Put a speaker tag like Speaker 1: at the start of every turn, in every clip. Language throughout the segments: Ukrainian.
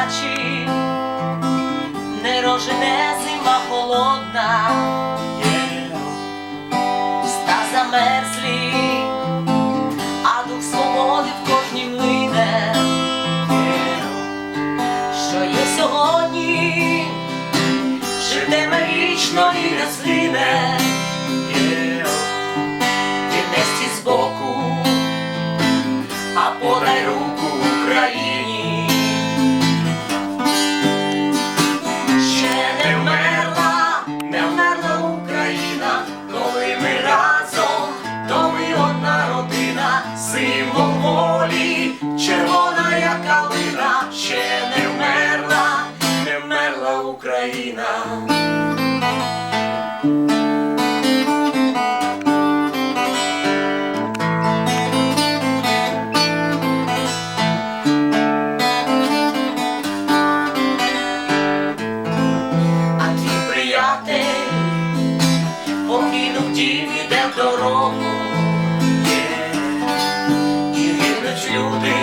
Speaker 1: плачі, не рожене зима холодна, ста замерзлі, а дух свободи в кожній лине, що є сьогодні, житиме вічно і не злине. Боку, а подай руку Україні. Ще дорогу, Є. і гинуть люди,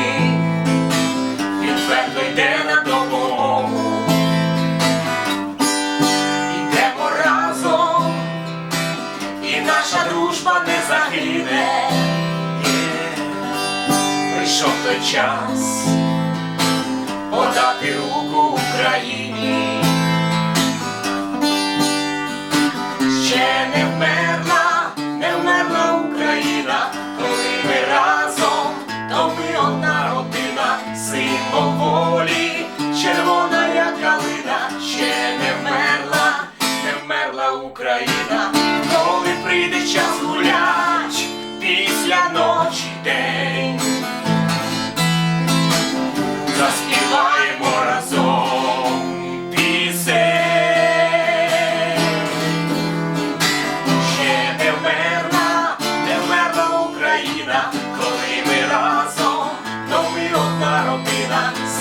Speaker 1: він твердо йде на допомогу. Ідемо разом, і наша дружба не загине. Є. Прийшов той час подати руку Україні. Ще не вмерла, символ волі, червона як калина, ще не вмерла, не вмерла Україна, коли прийде час гулять,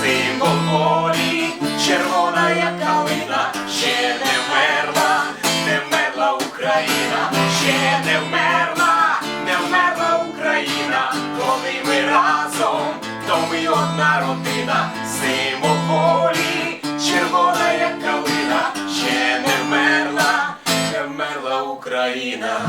Speaker 1: символ волі, червона як калина, ще не вмерла, не вмерла Україна, ще не вмерла, не вмерла Україна, коли ми разом, то ми одна родина, символ волі, червона як калина, ще не вмерла, не вмерла Україна.